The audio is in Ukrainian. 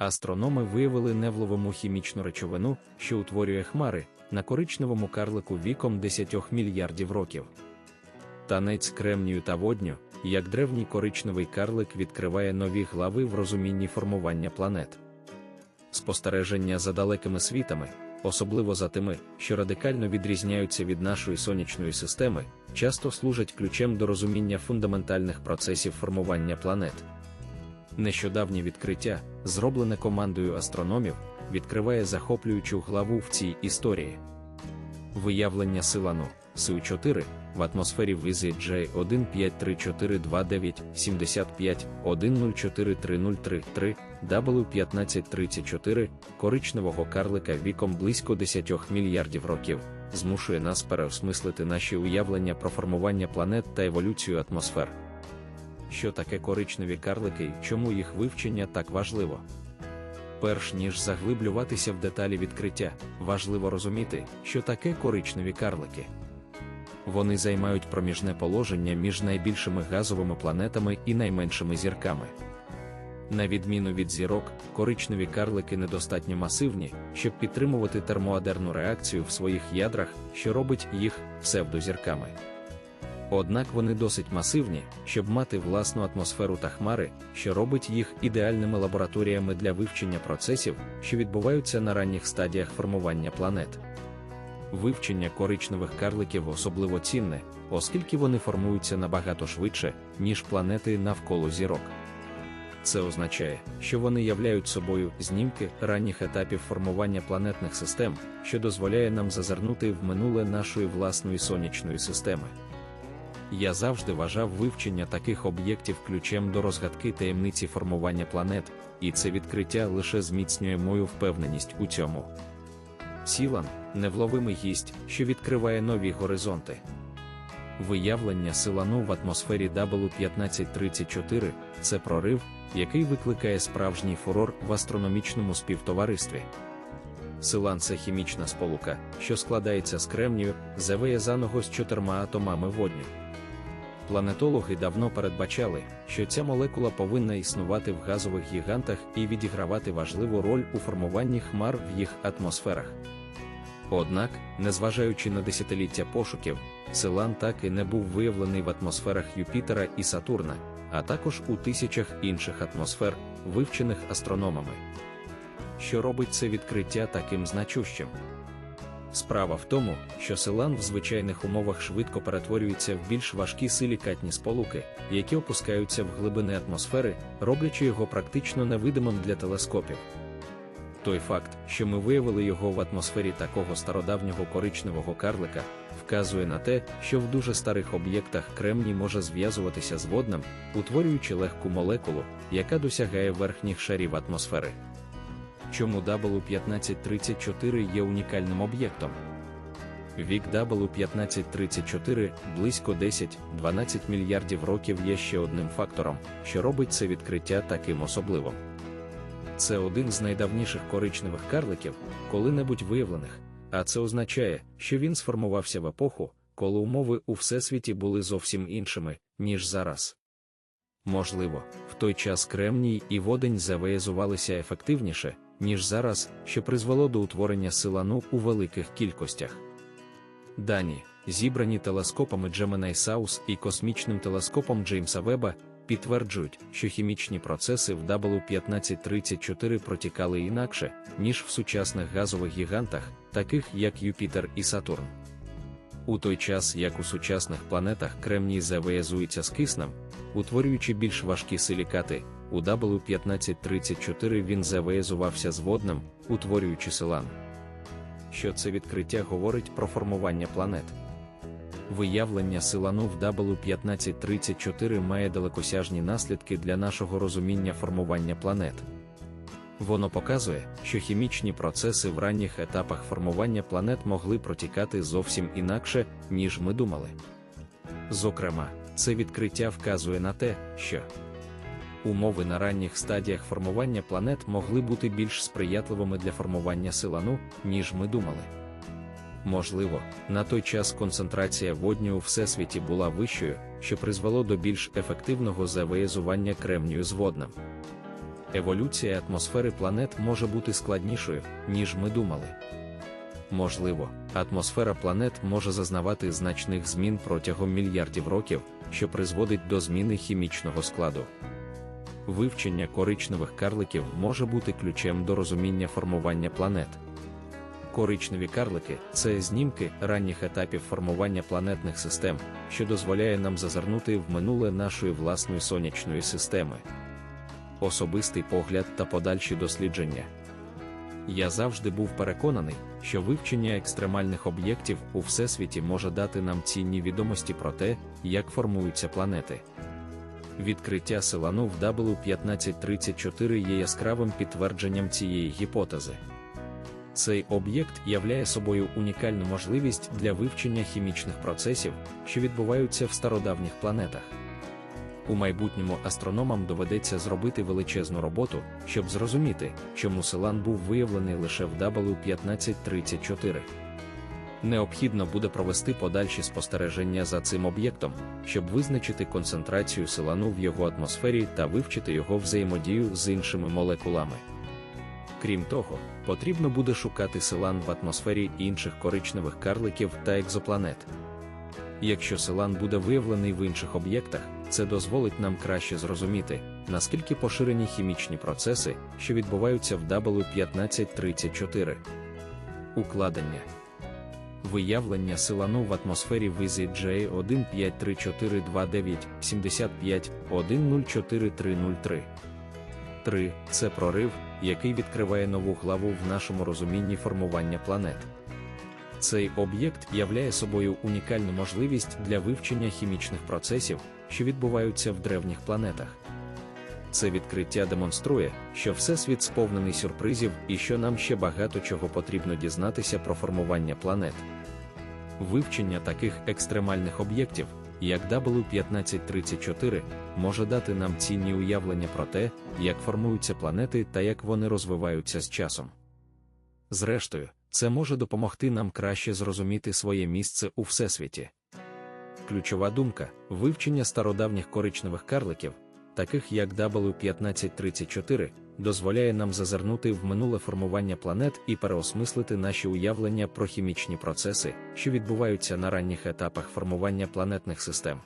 Астрономи виявили невловиму хімічну речовину, що утворює хмари, на коричневому карлику віком 10 мільярдів років. Танець кремнію та водню, як древній коричневий карлик відкриває нові глави в розумінні формування планет. Спостереження за далекими світами, особливо за тими, що радикально відрізняються від нашої сонячної системи, часто служать ключем до розуміння фундаментальних процесів формування планет. Нещодавнє відкриття, зроблене командою астрономів, відкриває захоплюючу главу в цій історії. Виявлення силану Су-4 в атмосфері визи J153429751043033 W1534 коричневого карлика віком близько 10 мільярдів років, змушує нас переосмислити наші уявлення про формування планет та еволюцію атмосфер. Що таке коричневі карлики і чому їх вивчення так важливо? Перш ніж заглиблюватися в деталі відкриття, важливо розуміти, що таке коричневі карлики. Вони займають проміжне положення між найбільшими газовими планетами і найменшими зірками. На відміну від зірок, коричневі карлики недостатньо масивні, щоб підтримувати термоадерну реакцію в своїх ядрах, що робить їх псевдозірками. Однак вони досить масивні, щоб мати власну атмосферу та хмари, що робить їх ідеальними лабораторіями для вивчення процесів, що відбуваються на ранніх стадіях формування планет. Вивчення коричневих карликів особливо цінне, оскільки вони формуються набагато швидше, ніж планети навколо зірок. Це означає, що вони являють собою знімки ранніх етапів формування планетних систем, що дозволяє нам зазирнути в минуле нашої власної сонячної системи. Я завжди вважав вивчення таких об'єктів ключем до розгадки таємниці формування планет, і це відкриття лише зміцнює мою впевненість у цьому. Сілан невловимий гість, що відкриває нові горизонти. Виявлення силану в атмосфері W1534 це прорив, який викликає справжній фурор в астрономічному співтоваристві. Силан це хімічна сполука, що складається з кремнію, завиязаного з чотирма атомами водню. Планетологи давно передбачали, що ця молекула повинна існувати в газових гігантах і відігравати важливу роль у формуванні хмар в їх атмосферах. Однак, незважаючи на десятиліття пошуків, Силан так і не був виявлений в атмосферах Юпітера і Сатурна, а також у тисячах інших атмосфер, вивчених астрономами. Що робить це відкриття таким значущим? Справа в тому, що селан в звичайних умовах швидко перетворюється в більш важкі силікатні сполуки, які опускаються в глибини атмосфери, роблячи його практично невидимим для телескопів. Той факт, що ми виявили його в атмосфері такого стародавнього коричневого карлика, вказує на те, що в дуже старих об'єктах кремній може зв'язуватися з водним, утворюючи легку молекулу, яка досягає верхніх шарів атмосфери. Чому W1534 є унікальним об'єктом? Вік W1534 близько 10-12 мільярдів років є ще одним фактором, що робить це відкриття таким особливим. Це один з найдавніших коричневих карликів, коли-небудь виявлених, а це означає, що він сформувався в епоху, коли умови у всесвіті були зовсім іншими, ніж зараз. Можливо, в той час кремній і водень завиязувалися ефективніше, ніж зараз, що призвело до утворення силану у великих кількостях. Дані, зібрані телескопами Gemini Саус і космічним телескопом Джеймса Веба, підтверджують, що хімічні процеси в W1534 протікали інакше, ніж в сучасних газових гігантах, таких як Юпітер і Сатурн. У той час, як у сучасних планетах кремній завиязується з киснем, утворюючи більш важкі силікати, у W1534 він завиязувався з водним, утворюючи селан. Що це відкриття говорить про формування планет? Виявлення силану в W1534 має далекосяжні наслідки для нашого розуміння формування планет. Воно показує, що хімічні процеси в ранніх етапах формування планет могли протікати зовсім інакше, ніж ми думали. Зокрема, це відкриття вказує на те, що умови на ранніх стадіях формування планет могли бути більш сприятливими для формування силану, ніж ми думали. Можливо, на той час концентрація водню у всесвіті була вищою, що призвело до більш ефективного завиязування кремнію з водним. еволюція атмосфери планет може бути складнішою, ніж ми думали. Можливо, атмосфера планет може зазнавати значних змін протягом мільярдів років, що призводить до зміни хімічного складу. Вивчення коричневих карликів може бути ключем до розуміння формування планет. Коричневі карлики це знімки ранніх етапів формування планетних систем, що дозволяє нам зазирнути в минуле нашої власної сонячної системи. Особистий погляд та подальші дослідження. Я завжди був переконаний, що вивчення екстремальних об'єктів у всесвіті може дати нам цінні відомості про те, як формуються планети. Відкриття Селану в W1534 є яскравим підтвердженням цієї гіпотези. Цей об'єкт являє собою унікальну можливість для вивчення хімічних процесів, що відбуваються в стародавніх планетах. У майбутньому астрономам доведеться зробити величезну роботу, щоб зрозуміти, чому Селан був виявлений лише в W1534. Необхідно буде провести подальші спостереження за цим об'єктом, щоб визначити концентрацію селану в його атмосфері та вивчити його взаємодію з іншими молекулами. Крім того, потрібно буде шукати селан в атмосфері інших коричневих карликів та екзопланет. Якщо селан буде виявлений в інших об'єктах, це дозволить нам краще зрозуміти, наскільки поширені хімічні процеси, що відбуваються в W1534. Укладення Виявлення силану в атмосфері визі J153429 75 104303. 3. Це прорив, який відкриває нову главу в нашому розумінні формування планет. Цей об'єкт являє собою унікальну можливість для вивчення хімічних процесів, що відбуваються в древніх планетах. Це відкриття демонструє, що Всесвіт сповнений сюрпризів і що нам ще багато чого потрібно дізнатися про формування планет. Вивчення таких екстремальних об'єктів, як W1534, може дати нам цінні уявлення про те, як формуються планети та як вони розвиваються з часом. Зрештою, це може допомогти нам краще зрозуміти своє місце у всесвіті. Ключова думка вивчення стародавніх коричневих карликів, таких як W1534, дозволяє нам зазирнути в минуле формування планет і переосмислити наші уявлення про хімічні процеси, що відбуваються на ранніх етапах формування планетних систем.